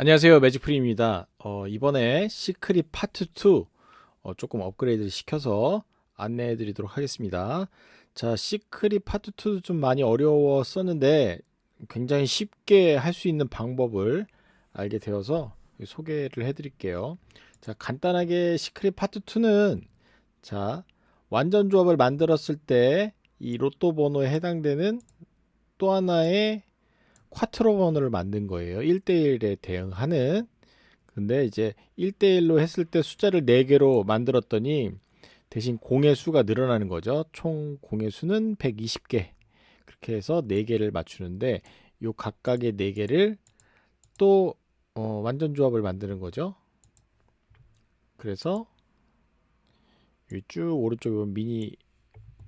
안녕하세요. 매직프리입니다. 어, 이번에 시크릿 파트 2 어, 조금 업그레이드를 시켜서 안내해 드리도록 하겠습니다. 자 시크릿 파트 2도 좀 많이 어려웠었는데 굉장히 쉽게 할 수 있는 방법을 알게 되어서 소개를 해 드릴게요. 자 간단하게 시크릿 파트 2는 자 완전 조합을 만들었을 때 이 로또 번호에 해당되는 또 하나의 쿼트로 번호를 만든 거예요. 1대1에 대응하는. 근데 이제 1대1로 했을 때 숫자를 4개로 만들었더니 대신 공의 수가 늘어나는 거죠. 총 공의 수는 120개. 그렇게 해서 4개를 맞추는데 요 각각의 4개를 또 어, 완전 조합을 만드는 거죠. 그래서 쭉 오른쪽에 보면 미니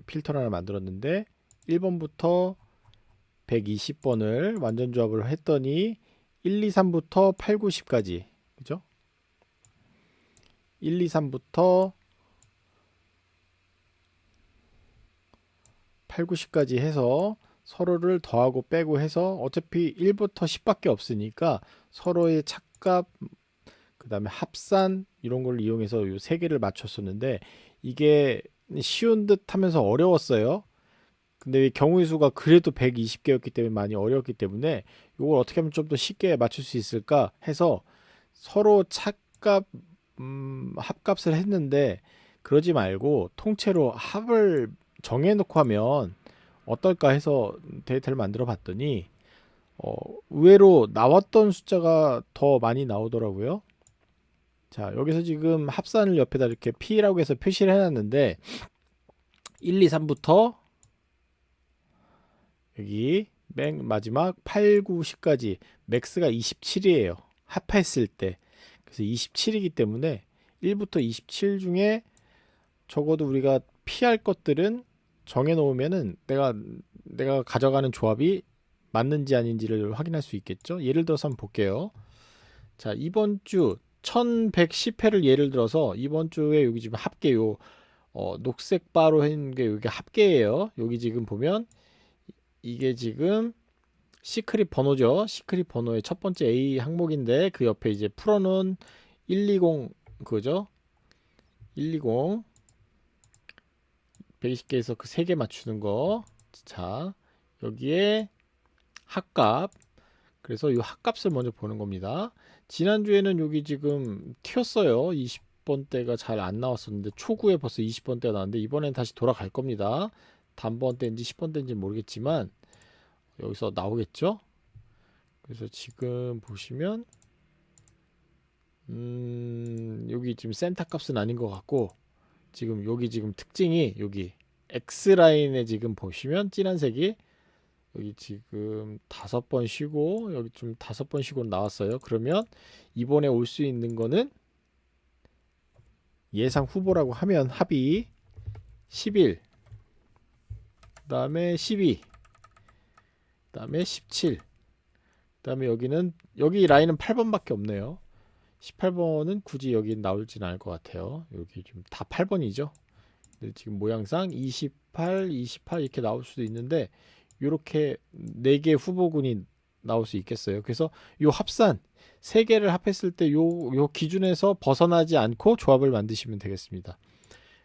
필터를 하나 만들었는데 1번부터 120번을 완전 조합을 했더니 1, 2, 3부터 8, 9, 10까지 그죠? 1, 2, 3부터 8, 9, 10까지 해서 서로를 더하고 빼고 해서 어차피 1부터 10밖에 없으니까 서로의 착값 그 다음에 합산 이런 걸 이용해서 이세 개를 맞췄었는데 이게 쉬운 듯 하면서 어려웠어요. 근데 이 경우의 수가 그래도 120개였기 때문에 많이 어려웠기 때문에 이걸 어떻게 하면 좀 더 쉽게 맞출 수 있을까 해서 서로 착값 음, 합값을 했는데 그러지 말고 통째로 합을 정해놓고 하면 어떨까 해서 데이터를 만들어 봤더니 어, 의외로 나왔던 숫자가 더 많이 나오더라고요. 자 여기서 지금 합산을 옆에다 이렇게 P라고 해서 표시를 해놨는데 1, 2, 3부터 여기 맨 마지막 8, 9, 10까지 맥스가 27이에요. 합했을 때. 그래서 27이기 때문에 1부터 27 중에 적어도 우리가 피할 것들은 정해 놓으면은 내가 내가 가져가는 조합이 맞는지 아닌지를 확인할 수 있겠죠. 예를 들어서 한번 볼게요. 자, 이번 주 1110회를 예를 들어서 이번 주에 여기 지금 합계 요 어, 녹색 바로 했는 게 여기 합계예요. 여기 지금 보면 이게 지금 시크릿 번호죠. 시크릿 번호의 첫 번째 A 항목인데 그 옆에 이제 풀어놓은 120 그죠? 120 120개에서 그세개 맞추는 거. 자, 여기에 합값. 그래서 이 합값을 먼저 보는 겁니다. 지난주에는 여기 지금 튀었어요. 20번대가 잘 안 나왔었는데 초구에 벌써 20번대가 나왔는데 이번엔 다시 돌아갈 겁니다. 단번 때인지 10번 때인지 모르겠지만 여기서 나오겠죠? 그래서 지금 보시면 음, 여기 지금 센터 값은 아닌 것 같고 지금 여기 지금 특징이 여기 X 라인에 지금 보시면 진한 색이 여기 지금 다섯 번 쉬고 여기 좀 다섯 번 쉬고 나왔어요. 그러면 이번에 올 수 있는 거는 예상 후보라고 하면 합이 11그 다음에 12 그다음에 17 그다음에 여기는 여기 라인은 8번밖에 없네요. 18번은 굳이 여기 나올지는 않을 것 같아요. 여기 지금 다 8번이죠? 근데 지금 모양상 28 28 이렇게 나올 수도 있는데 이렇게 4개 후보군이 나올 수 있겠어요? 그래서 이 합산 3개를 합했을 때 요 요 기준에서 벗어나지 않고 조합을 만드시면 되겠습니다.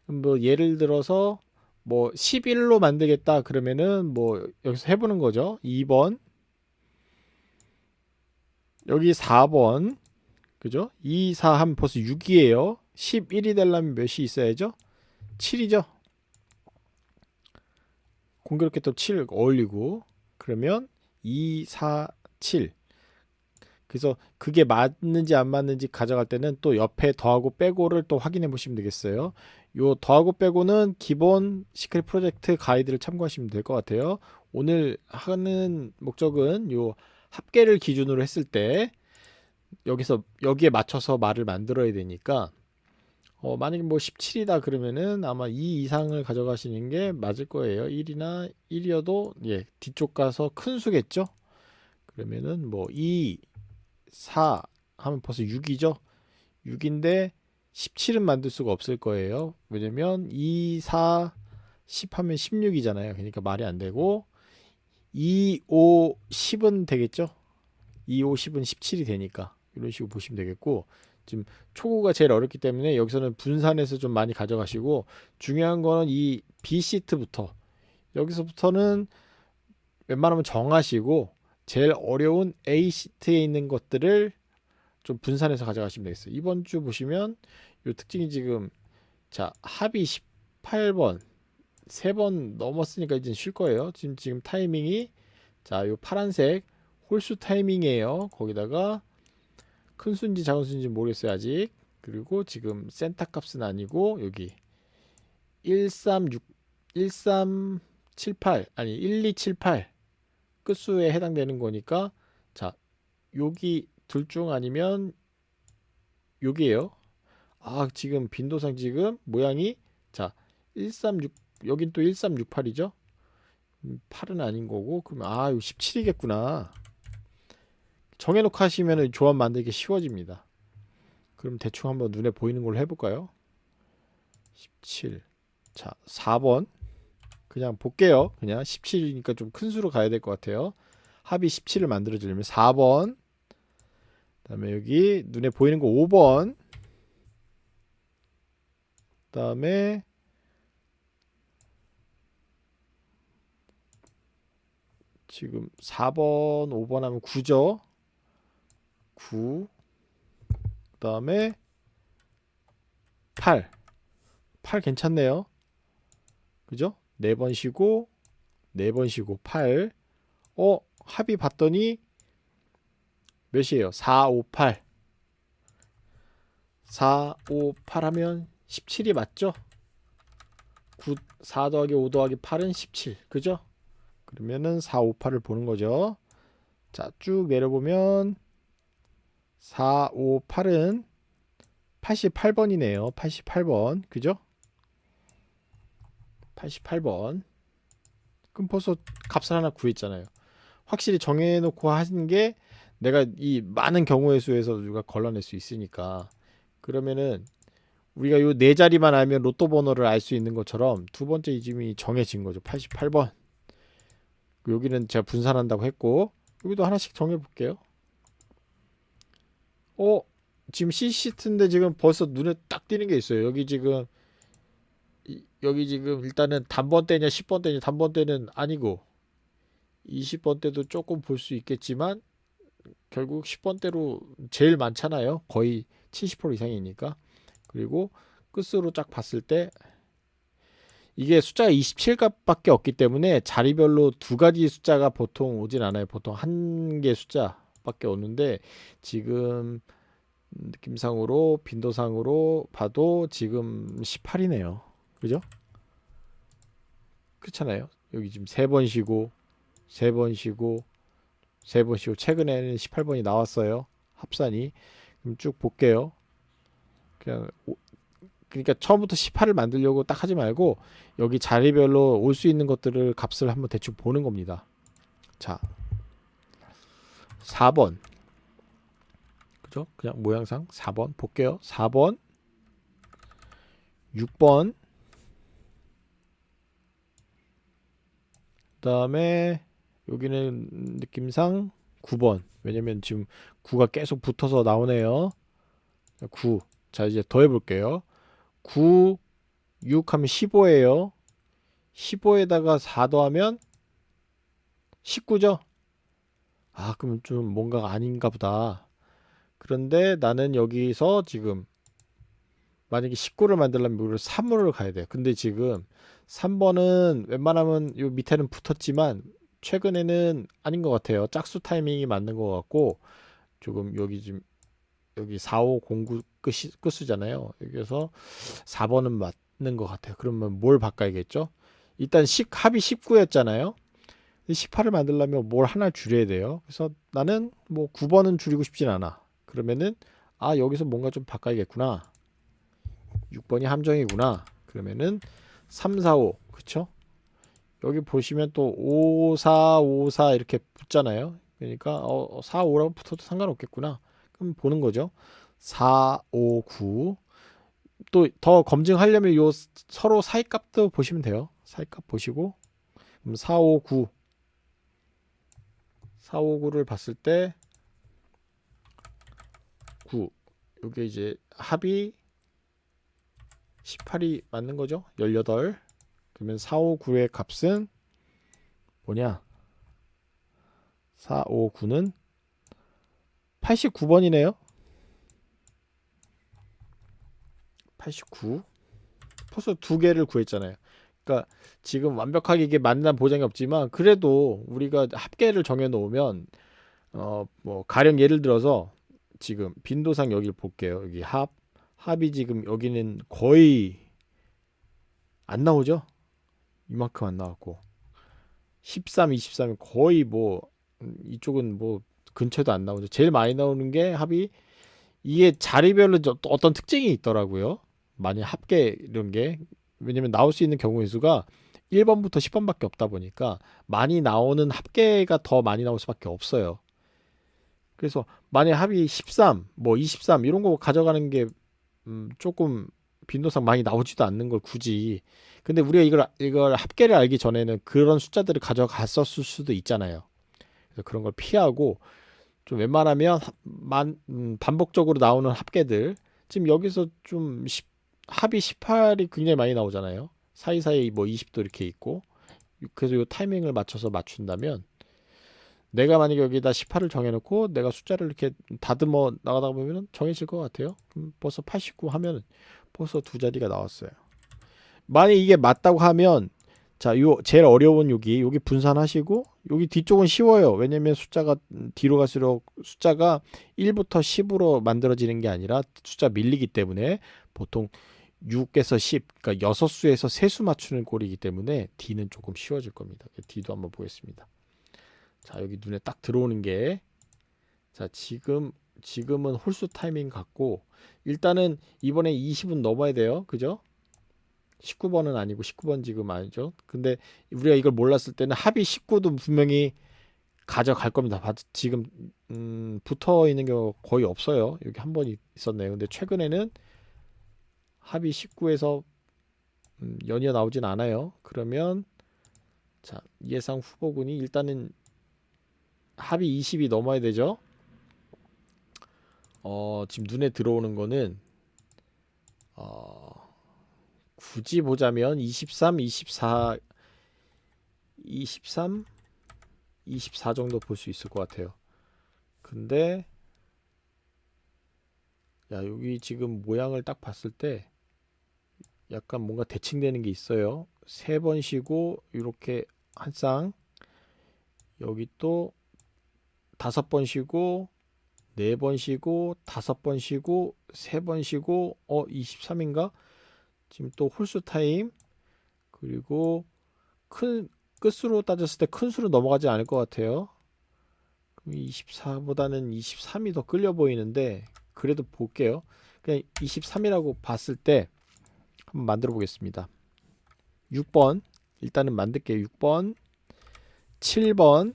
뭐 예를 들어서 뭐 11로 만들겠다 그러면은 뭐 여기서 해보는 거죠. 2번 여기 4번 그죠? 2, 4 하면 벌써 6이에요. 11이 되려면 몇이 있어야죠? 7이죠. 공교롭게 또 7 어울리고 그러면 2, 4, 7 그래서 그게 맞는지 안 맞는지 가져갈 때는 또 옆에 더하고 빼고를 또 확인해 보시면 되겠어요. 요 더하고 빼고는 기본 시크릿 프로젝트 가이드를 참고하시면 될 것 같아요. 오늘 하는 목적은 요 합계를 기준으로 했을 때 여기서 여기에 맞춰서 말을 만들어야 되니까 어, 만약에 뭐 17이다 그러면은 아마 2 이상을 가져가시는 게 맞을 거예요. 1이나 1이어도 예, 뒤쪽 가서 큰 수겠죠. 그러면은 뭐 2, 4 하면 벌써 6이죠. 6인데 17은 만들 수가 없을 거예요. 왜냐면 2, 4, 10 하면 16이잖아요. 그러니까 말이 안 되고 2, 5, 10은 되겠죠? 2, 5, 10은 17이 되니까 이런 식으로 보시면 되겠고 지금 초구가 제일 어렵기 때문에 여기서는 분산해서 좀 많이 가져가시고 중요한 거는 이 B 시트부터 여기서부터는 웬만하면 정하시고 제일 어려운 A 시트에 있는 것들을 좀 분산해서 가져가시면 되겠어요. 이번 주 보시면 요 특징이 지금 자 합이 18번 세 번 넘었으니까 이제 쉴 거예요. 지금 지금 타이밍이 자 요 파란색 홀수 타이밍이에요. 거기다가 큰 수인지 작은 수인지 모르겠어요 아직. 그리고 지금 센터 값은 아니고 여기 136 1378 아니 1278 끝수에 해당되는 거니까 자 여기 둘 중 아니면 여기에요. 아 지금 빈도상 지금 모양이 자 136 여긴 또 1368이죠. 8은 아닌 거고 그럼 아 이거 17이겠구나. 정해놓고 하시면 조합 만들기 쉬워집니다. 그럼 대충 한번 눈에 보이는 걸로 해볼까요? 17. 자, 4번. 그냥 볼게요. 그냥 17이니까 좀 큰 수로 가야 될 것 같아요. 합이 17을 만들어주려면 4번. 그다음에 여기 눈에 보이는 거 5번. 그다음에 지금 4번, 5번 하면 9죠. 9. 그다음에 8. 8 괜찮네요. 그죠? 4번 쉬고 4번 쉬고 8. 어, 합이 봤더니 몇이에요? 4, 5, 8. 4, 5, 8 하면 17이 맞죠? 9, 4 더하기 5 더하기 8은 17. 그죠? 그러면은 4, 5, 8을 보는 거죠. 자, 쭉 내려보면 4, 5, 8은 88번이네요. 88번. 그죠? 88번. 그럼 벌써 값을 하나 구했잖아요. 확실히 정해놓고 하시는 게 내가 이 많은 경우의 수에서 누가 걸러낼 수 있으니까 그러면은 우리가 요 네 자리만 알면 로또 번호를 알 수 있는 것처럼 두 번째 이름이 정해진 거죠. 88번. 여기는 제가 분산한다고 했고 여기도 하나씩 정해 볼게요. 어 지금 C 시트인데 지금 벌써 눈에 딱 띄는 게 있어요. 여기 지금 이- 여기 지금 일단은 단번대냐 10번대냐 단번대는 아니고 20번대도 조금 볼 수 있겠지만 결국 10번대로 제일 많잖아요. 거의 70% 이상이니까. 그리고 끝으로 쫙 봤을 때 이게 숫자가 27값밖에 없기 때문에 자리별로 두 가지 숫자가 보통 오진 않아요. 보통 한 개 숫자밖에 없는데 지금 느낌상으로 빈도상으로 봐도 지금 18이네요. 그죠? 그렇잖아요. 여기 지금 세 번 쉬고 세 번 쉬고 세번 쉬고 최근에는 18번이 나왔어요. 합산이. 그럼 쭉 볼게요. 그냥 오- 그러니까 처음부터 18을 만들려고 딱 하지 말고 여기 자리별로 올 수 있는 것들을 값을 한번 대충 보는 겁니다. 자. 4번. 그죠? 그냥 모양상 4번 볼게요. 4번. 6번. 그다음에 여기는 느낌상 9번. 왜냐면 지금 9가 계속 붙어서 나오네요. 9. 자, 이제 더해 볼게요. 9 6 하면 15예요. 15에다가 4 더하면 19죠? 아, 그럼 좀 뭔가 아닌가 보다. 그런데 나는 여기서 지금 만약에 19를 만들려면 우리를 3으로 가야 돼요. 근데 지금 3번은 웬만하면 요 밑에는 붙었지만 최근에는 아닌 것 같아요. 짝수 타이밍이 맞는 것 같고 조금 여기 지금 여기 4509 끝이 끝수잖아요. 여기서 4번은 맞는 것 같아요. 그러면 뭘 바꿔야겠죠? 일단 10 합이 19였잖아요. 18을 만들려면 뭘 하나 줄여야 돼요. 그래서 나는 뭐 9번은 줄이고 싶진 않아. 그러면은 아 여기서 뭔가 좀 바꿔야겠구나. 6번이 함정이구나. 그러면은 3, 4, 5 그쵸? 여기 보시면 또 5, 4, 5, 4 이렇게 붙잖아요. 그러니까 어, 4, 5라고 붙어도 상관없겠구나. 그럼 보는 거죠. 4, 5, 9. 또 더 검증하려면 요 서로 사이 값도 보시면 돼요. 사이 값 보시고 그럼 4, 5, 9. 4, 5, 9를 봤을 때 9 요게 이제 합이 18이 맞는 거죠 18 그러면 4, 5, 9의 값은 뭐냐 4, 5, 9는 89번이네요 89 벌써 두 개를 구했잖아요 그러니까 지금 완벽하게 이게 맞는 보장이 없지만 그래도 우리가 합계를 정해 놓으면 어 뭐 가령 예를 들어서 지금 빈도상 여기를 볼게요. 여기 합 합이 지금 여기는 거의 안 나오죠? 이만큼 안 나왔고 13, 23이 거의 뭐 음, 이쪽은 뭐 근처에도 안 나오죠. 제일 많이 나오는 게 합이 이게 자리별로 어떤 특징이 있더라고요. 만약 합계 이런 게 왜냐면 나올 수 있는 경우의 수가 1번부터 10번밖에 없다 보니까 많이 나오는 합계가 더 많이 나올 수밖에 없어요. 그래서 만약 합이 13, 뭐 23 이런 거 가져가는 게 음, 조금 빈도상 많이 나오지도 않는 걸 굳이 근데 우리가 이걸 이걸 합계를 알기 전에는 그런 숫자들을 가져갔었을 수도 있잖아요. 그래서 그런 걸 피하고 좀 웬만하면 하- 만, 음, 반복적으로 나오는 합계들 지금 여기서 좀 십- 합이 18이 굉장히 많이 나오잖아요. 사이사이 뭐 20도 이렇게 있고 그래서 이 타이밍을 맞춰서 맞춘다면 내가 만약에 여기다 18을 정해놓고 내가 숫자를 이렇게 다듬어 나가다 보면 정해질 것 같아요. 벌써 89 하면 벌써 두 자리가 나왔어요. 만약 이게 맞다고 하면 자, 요 제일 어려운 여기 여기 분산하시고 여기 뒤쪽은 쉬워요. 왜냐면 숫자가 음, 뒤로 갈수록 숫자가 1부터 10으로 만들어지는 게 아니라 숫자 밀리기 때문에 보통 6에서 10, 그러니까 6수에서 3수 맞추는 꼴이기 때문에 D는 조금 쉬워질 겁니다. D도 한번 보겠습니다. 자, 여기 눈에 딱 들어오는 게 자, 지금 지금은 홀수 타이밍 같고 일단은 이번에 20은 넘어야 돼요. 그죠? 19번은 아니고 19번 지금 아니죠. 근데 우리가 이걸 몰랐을 때는 합이 19도 분명히 가져갈 겁니다. 봐- 지금 음, 붙어 있는 경우가 거의 없어요. 여기 한 번 있었네요. 근데 최근에는 합이 19에서 음, 연이어 나오진 않아요. 그러면 자 예상 후보군이 일단은 합이 20이 넘어야 되죠. 어 지금 눈에 들어오는 거는 어 굳이 보자면 23, 24, 23, 24 정도 볼 수 있을 것 같아요. 근데 야 여기 지금 모양을 딱 봤을 때 약간 뭔가 대칭되는 게 있어요. 세 번 쉬고 이렇게 한 쌍 여기 또 다섯 번 쉬고 네 번 쉬고 다섯 번 쉬고 세 번 쉬고 어 23인가? 지금 또 홀수 타임 그리고 큰 끝수로 따졌을 때 큰 수로 넘어가지 않을 것 같아요. 그럼 24보다는 23이 더 끌려 보이는데 그래도 볼게요. 그냥 23이라고 봤을 때 한번 만들어 보겠습니다. 6번 일단은 만들게요. 6번 7번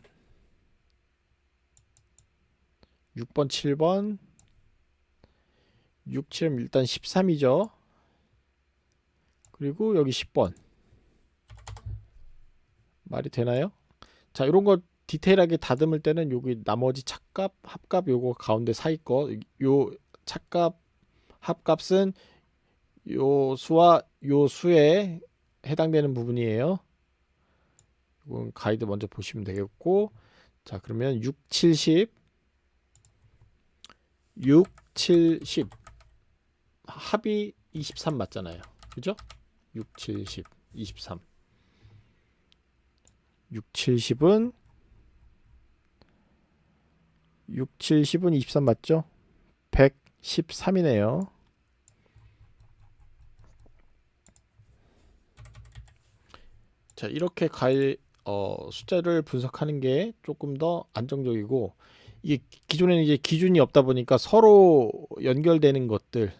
6번 7번 6, 7은 일단 13이죠. 그리고 여기 10번 말이 되나요? 자 이런 거 디테일하게 다듬을 때는 여기 나머지 착값 합값 요거 가운데 사이 거 요 착값 합값은 요 수와 요 수에 해당되는 부분이에요. 이건 가이드 먼저 보시면 되겠고 자 그러면 6, 70 6, 70 합이 23 맞잖아요. 그죠? 6, 70, 23 6, 70은 6, 70은 23 맞죠? 113이네요. 자, 이렇게 가일 어, 숫자를 분석하는 게 조금 더 안정적이고 이게 기존에는 이제 기준이 없다 보니까 서로 연결되는 것들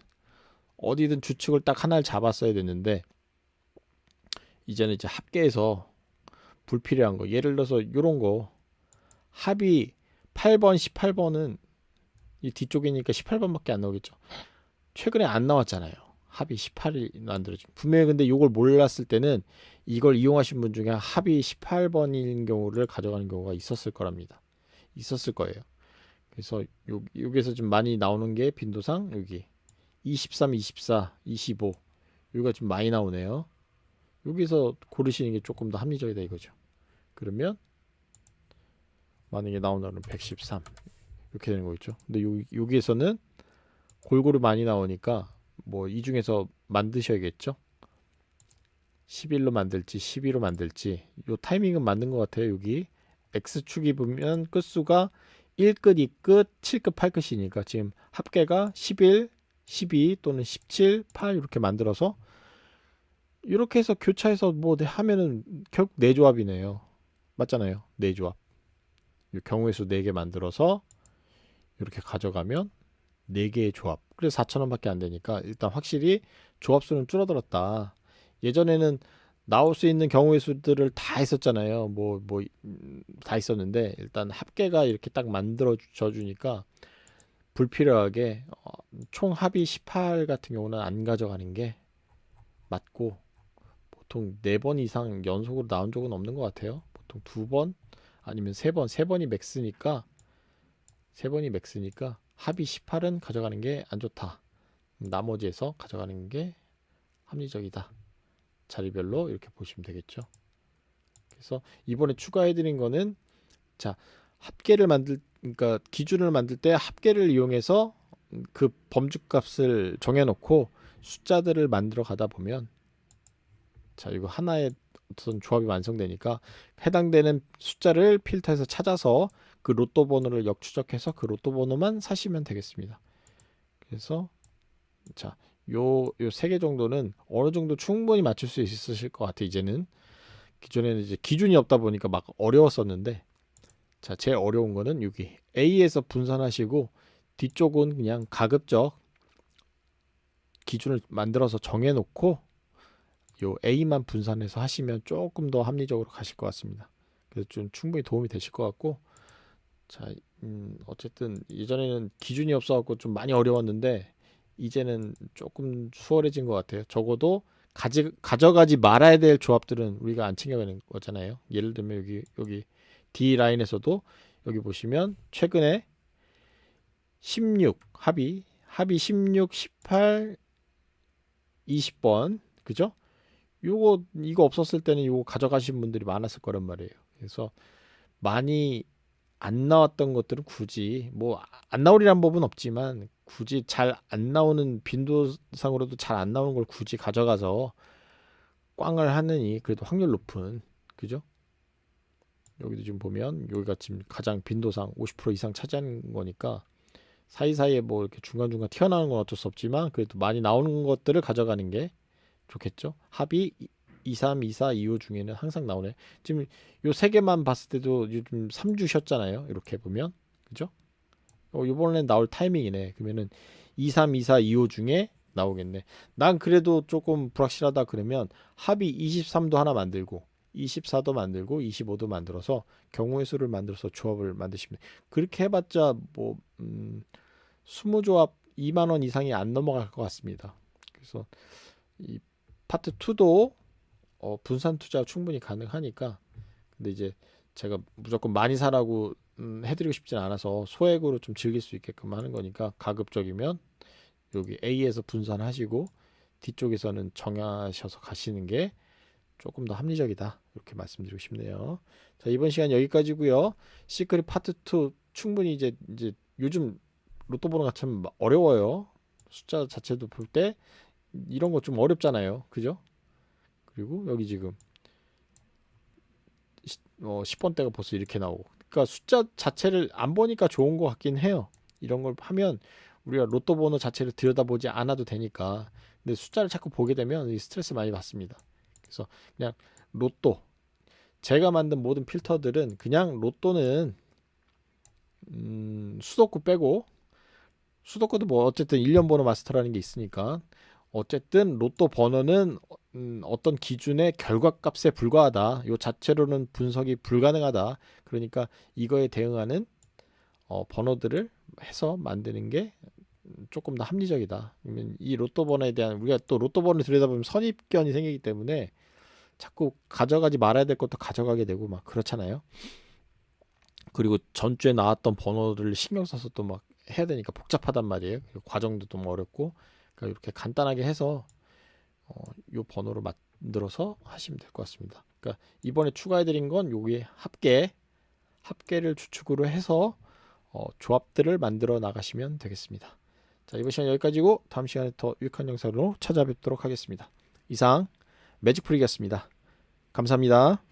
어디든 주축을 딱 하나를 잡았어야 됐는데 이제는 이제 합계해서 불필요한 거 예를 들어서 이런 거. 합이 8번 18번은 이 뒤쪽이니까 18번밖에 안 나오겠죠. 최근에 안 나왔잖아요. 합이 18이 만들어진. 분명히 근데 이걸 몰랐을 때는 이걸 이용하신 분 중에 합이 18번인 경우를 가져가는 경우가 있었을 거랍니다. 있었을 거예요 그래서 요, 여기서 좀 많이 나오는 게 빈도상 여기 23, 24, 25 여기가 좀 많이 나오네요. 여기서 고르시는 게 조금 더 합리적이다 이거죠. 그러면 만약에 나온다면 113 이렇게 되는 거겠죠. 근데 요, 여기에서는 골고루 많이 나오니까 뭐 이 중에서 만드셔야겠죠. 11로 만들지 12로 만들지 요 타이밍은 맞는 것 같아요. 여기 X축이 보면 끝수가 1끝, 2끝, 7끝, 8끝이니까 지금 합계가 11, 12 또는 17, 8 이렇게 만들어서 이렇게 해서 교차해서 뭐 네- 하면은 결국 네 조합이네요. 맞잖아요. 네 조합. 수 4개 만들어서 이렇게 가져가면 4개의 조합. 그래서 4,000원밖에 안 되니까 일단 확실히 조합 수는 줄어들었다. 예전에는 나올 수 있는 경우의 수들을 다 했었잖아요. 뭐 뭐 다 있었는데 일단 합계가 이렇게 딱 만들어 줘 주니까 불필요하게 어, 총 합이 18 같은 경우는 안 가져가는 게 맞고 보통 네 번 이상 연속으로 나온 적은 없는 것 같아요. 보통 두 번 아니면 세 번, 세 번이 맥스니까 세 번이 맥스니까 합이 18은 가져가는 게 안 좋다. 나머지에서 가져가는 게 합리적이다. 자리별로 이렇게 보시면 되겠죠. 그래서 이번에 추가해드린 거는 자 합계를 만들 그러니까 기준을 만들 때 합계를 이용해서 그 범주값을 정해놓고 숫자들을 만들어 가다 보면 자 이거 하나의 어떤 조합이 완성되니까 해당되는 숫자를 필터해서 찾아서 그 로또 번호를 역추적해서 그 로또 번호만 사시면 되겠습니다. 그래서 자, 요 요 세 개 정도는 어느 정도 충분히 맞출 수 있으실 것 같아요. 이제는 기존에는 이제 기준이 없다 보니까 막 어려웠었는데 자, 제일 어려운 거는 여기 A에서 분산하시고 뒤쪽은 그냥 가급적 기준을 만들어서 정해 놓고 요 A만 분산해서 하시면 조금 더 합리적으로 가실 것 같습니다. 그래서 좀 충분히 도움이 되실 것 같고 자, 음, 어쨌든 예전에는 기준이 없어갖고 좀 많이 어려웠는데 이제는 조금 수월해진 것 같아요. 적어도 가지, 가져가지 말아야 될 조합들은 우리가 안 챙겨가는 거잖아요. 예를 들면 여기 여기 D 라인에서도 여기 보시면 최근에 16 합의 합의 16, 18, 20번 그죠? 요거 이거 없었을 때는 요거 가져가신 분들이 많았을 거란 말이에요. 그래서 많이 안 나왔던 것들은 굳이 뭐 안 나오리란 법은 없지만 굳이 잘 안 나오는 빈도상으로도 잘 안 나오는 걸 굳이 가져가서 꽝을 하느니 그래도 확률 높은 그죠? 여기도 지금 보면 여기가 지금 가장 빈도상 50% 이상 차지하는 거니까 사이사이에 뭐 이렇게 중간중간 튀어나오는 건 어쩔 수 없지만 그래도 많이 나오는 것들을 가져가는 게 좋겠죠. 합이 2, 3, 2, 4, 2, 5 중에는 항상 나오네. 지금 요 세 개만 봤을 때도 요즘 3주 쉬었잖아요. 이렇게 보면. 그죠? 어, 요번에 나올 타이밍이네. 그러면은 2, 3, 2, 4, 2, 5 중에 나오겠네. 난 그래도 조금 불확실하다 그러면 합이 23도 하나 만들고 24도 만들고 25도 만들어서 경우의 수를 만들어서 조합을 만드시면 그렇게 해봤자 뭐 음, 20조합 2만 원 이상이 안 넘어갈 것 같습니다. 그래서 이 파트 2도 어, 분산 투자 충분히 가능하니까 근데 이제 제가 무조건 많이 사라고 음, 해드리고 싶진 않아서 소액으로 좀 즐길 수 있게끔 하는 거니까 가급적이면 여기 A에서 분산하시고 뒤쪽에서는 정하셔서 가시는 게 조금 더 합리적이다 이렇게 말씀드리고 싶네요. 자 이번 시간 여기까지고요. 시크릿 파트 2 충분히 이제 이제 요즘 로또 번호가 참 어려워요. 숫자 자체도 볼 때 이런 거 좀 어렵잖아요. 그죠? 그리고 여기 지금 시- 어, 10번대가 벌써 이렇게 나오고 그러니까 숫자 자체를 안 보니까 좋은 것 같긴 해요. 이런 걸 하면 우리가 로또 번호 자체를 들여다보지 않아도 되니까 근데 숫자를 자꾸 보게 되면 이 스트레스 많이 받습니다. 그래서 그냥 로또 제가 만든 모든 필터들은 그냥 로또는 음, 수도권 빼고 수도권도 뭐 어쨌든 1년 번호 마스터라는 게 있으니까 어쨌든 로또 번호는 음, 어떤 기준의 결과값에 불과하다. 요 자체로는 분석이 불가능하다. 그러니까 이거에 대응하는 어, 번호들을 해서 만드는 게 조금 더 합리적이다. 이 로또 번호에 대한 우리가 또 로또 번호를 들여다보면 선입견이 생기기 때문에 자꾸 가져가지 말아야 될 것도 가져가게 되고 막 그렇잖아요. 그리고 전주에 나왔던 번호를 신경 써서 또 막 해야 되니까 복잡하단 말이에요. 과정도 좀 어렵고 그러니까 이렇게 간단하게 해서 어, 요 번호를 만들어서 하시면 될 것 같습니다. 그러니까 이번에 추가해드린 건 여기 합계 합계를 주축으로 해서 어, 조합들을 만들어 나가시면 되겠습니다. 자 이번 시간 여기까지고 다음 시간에 더 유익한 영상으로 찾아뵙도록 하겠습니다. 이상 매직프리였습니다. 감사합니다.